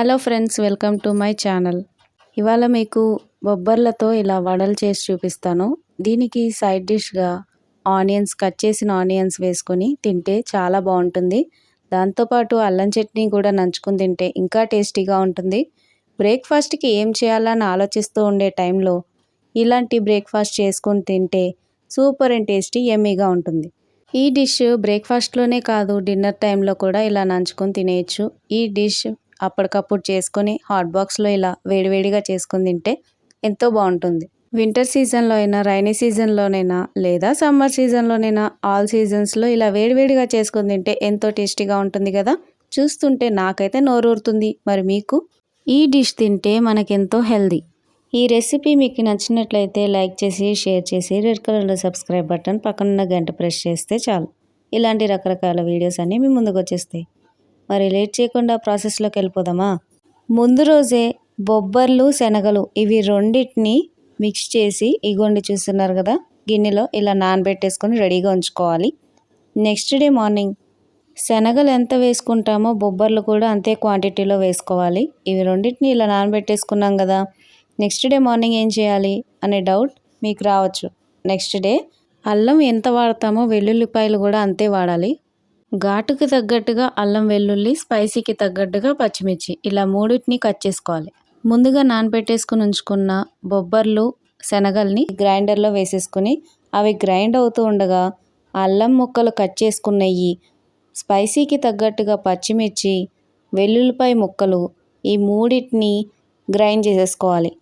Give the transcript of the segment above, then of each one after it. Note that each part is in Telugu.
Hello friends welcome to my channel. ఇవాళ మీకు బొబ్బర్లతో ఇలా వడలు చేసి చూపిస్తాను. దీనికి సైడ్ డిష్గా ఆనియన్స్ కట్ చేసిన ఆనియన్స్ వేసుకొని తింటే చాలా బాగుంటుంది. దాంతోపాటు అల్లం చట్నీ కూడా నంచుకుని తింటే ఇంకా టేస్టీగా ఉంటుంది. బ్రేక్ఫాస్ట్కి ఏం చేయాలని ఆలోచిస్తూ ఉండే టైంలో ఇలాంటి బ్రేక్ఫాస్ట్ చేసుకొని తింటే సూపర్ అండ్ టేస్టీ ఎమ్మీగా ఉంటుంది. ఈ డిష్ బ్రేక్ఫాస్ట్లోనే కాదు డిన్నర్ టైంలో కూడా ఇలా నంచుకొని తినేయచ్చు. ఈ డిష్ అప్పటికప్పుడు చేసుకొని హాట్ బాక్స్లో ఇలా వేడివేడిగా చేసుకుని తింటే ఎంతో బాగుంటుంది. వింటర్ సీజన్లో అయినా రైనీ సీజన్లోనైనా లేదా సమ్మర్ సీజన్లోనైనా ఆల్ సీజన్స్లో ఇలా వేడివేడిగా చేసుకుని తింటే ఎంతో టేస్టీగా ఉంటుంది కదా? చూస్తుంటే నాకైతే నోరూరుతుంది. మరి మీకు? ఈ డిష్ తింటే మనకెంతో హెల్దీ ఈ రెసిపీ మీకు నచ్చినట్లయితే లైక్ చేసి షేర్ చేసి రెడ్ కలర్లో సబ్స్క్రైబ్ బటన్ పక్కనున్న గంట ప్రెస్ చేస్తే చాలు. ఇలాంటి రకరకాల వీడియోస్ అన్నీ మీ ముందుకు వచ్చేస్తాయి. మరి లేట్ చేయకుండా ప్రాసెస్లోకి వెళ్ళిపోదామా? ముందు రోజే బొబ్బర్లు శనగలు ఇవి రెండింటిని మిక్స్ చేసి ఇగోండి చూస్తున్నారు కదా? గిన్నెలో ఇలా నానబెట్టేసుకొని రెడీగా ఉంచుకోవాలి. నెక్స్ట్ డే మార్నింగ్ శనగలు ఎంత వేసుకుంటామో బొబ్బర్లు కూడా అంతే క్వాంటిటీలో వేసుకోవాలి. ఇవి రెండింటిని ఇలా నానబెట్టేసుకున్నాం కదా? నెక్స్ట్ డే మార్నింగ్ ఏం చేయాలి అనే డౌట్ మీకు రావచ్చు. నెక్స్ట్ డే అల్లం ఎంత వాడతామో వెల్లుల్లిపాయలు కూడా అంతే వాడాలి. ఘాటుకి తగ్గట్టుగా అల్లం వెల్లుల్లి స్పైసీకి తగ్గట్టుగా పచ్చిమిర్చి. ఇలా మూడింటిని కట్ చేసుకోవాలి. ముందుగా నానబెట్టేసుకుని ఉంచుకున్న బొబ్బర్లు శనగల్ని గ్రైండర్లో వేసేసుకుని అవి గ్రైండ్ అవుతూ ఉండగా అల్లం ముక్కలు కట్ చేసుకున్నవి స్పైసీకి తగ్గట్టుగా పచ్చిమిర్చి వెల్లుల్లిపాయ ముక్కలు ఈ మూడింటిని గ్రైండ్ చేసేసుకోవాలి.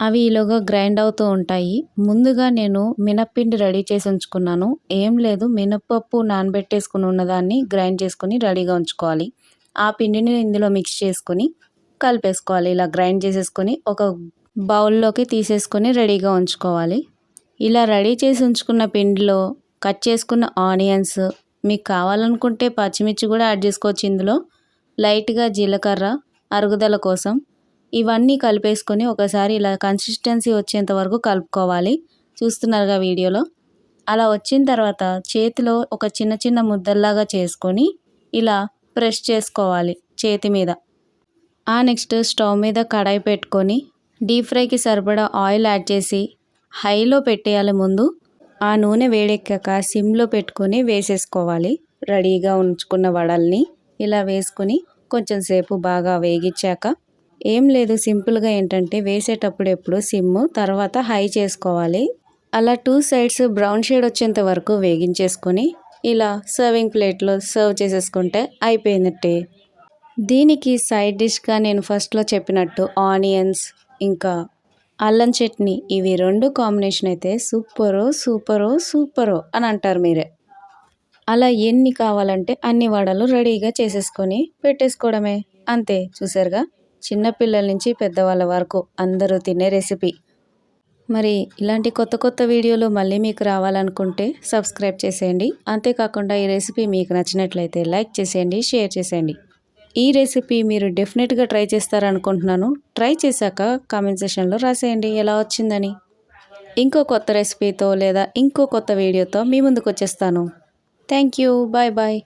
అవి ఈలోగా గ్రైండ్ అవుతూ ఉంటాయి. ముందుగా నేను మినప్పిండి రెడీ చేసి ఉంచుకున్నాను. ఏం లేదు మినప్పప్పు నానబెట్టేసుకుని ఉన్నదాన్ని గ్రైండ్ చేసుకుని రెడీగా ఉంచుకోవాలి. ఆ పిండిని ఇందులో మిక్స్ చేసుకొని కలిపేసుకోవాలి. ఇలా గ్రైండ్ చేసేసుకొని ఒక బౌల్లోకి తీసేసుకొని రెడీగా ఉంచుకోవాలి. ఇలా రెడీ చేసి ఉంచుకున్న పిండిలో కట్ చేసుకున్న ఆనియన్స్ మీకు కావాలనుకుంటే పచ్చిమిర్చి కూడా యాడ్ చేసుకోవచ్చు ఇందులో. లైట్గా జీలకర్ర అరుగుదల కోసం ఇవన్నీ కలిపేసుకొని ఒకసారి ఇలా కన్సిస్టెన్సీ వచ్చేంత వరకు కలుపుకోవాలి. చూస్తున్నారుగా వీడియోలో? అలా వచ్చిన తర్వాత చేతిలో ఒక చిన్న చిన్న ముద్దల్లాగా చేసుకొని ఇలా ప్రెస్ చేసుకోవాలి చేతి మీద. ఆ నెక్స్ట్ స్టవ్ మీద కడాయి పెట్టుకొని డీప్ ఫ్రైకి సరిపడా ఆయిల్ యాడ్ చేసి హైలో పెట్టేయాలి ముందు. ఆ నూనె వేడెక్కాక సిమ్లో పెట్టుకొని వేసేసుకోవాలి. రెడీగా ఉంచుకున్న వడల్ని ఇలా వేసుకొని కొంచెం సేపు బాగా వేగించాక ఏం లేదు సింపుల్గా ఏంటంటే వేసేటప్పుడు ఎప్పుడు సిమ్ తర్వాత హై చేసుకోవాలి. అలా టూ సైడ్స్ బ్రౌన్ షేడ్ వచ్చేంత వరకు వేగించేసుకొని ఇలా సర్వింగ్ ప్లేట్లో సర్వ్ చేసేసుకుంటే అయిపోయినట్టే దీనికి సైడ్ డిష్గా నేను ఫస్ట్లో చెప్పినట్టు ఆనియన్స్ ఇంకా అల్లం చట్నీ ఇవి రెండు కాంబినేషన్ అయితే సూపరో సూపరో సూపరో అని అంటారు మీరే. అలా ఎన్ని కావాలంటే అన్ని వడలు రెడీగా చేసేసుకొని పెట్టేసుకోవడమే. అంతే చూసారుగా? చిన్నపిల్లల నుంచి పెద్దవాళ్ళ వరకు అందరూ తినే రెసిపీ. మరి ఇలాంటి కొత్త కొత్త వీడియోలు మళ్ళీ మీకు రావాలనుకుంటే సబ్స్క్రైబ్ చేసేయండి. అంతేకాకుండా ఈ రెసిపీ మీకు నచ్చినట్లయితే లైక్ చేసేయండి షేర్ చేసేయండి. ఈ రెసిపీ మీరు డెఫినెట్గా ట్రై చేస్తారనుకుంటున్నాను. ట్రై చేశాక కామెంట్ సెషన్లో రాసేయండి ఎలా వచ్చిందని. ఇంకో కొత్త రెసిపీతో లేదా ఇంకో కొత్త వీడియోతో మీ ముందుకు వచ్చేస్తాను. Thank you bye bye.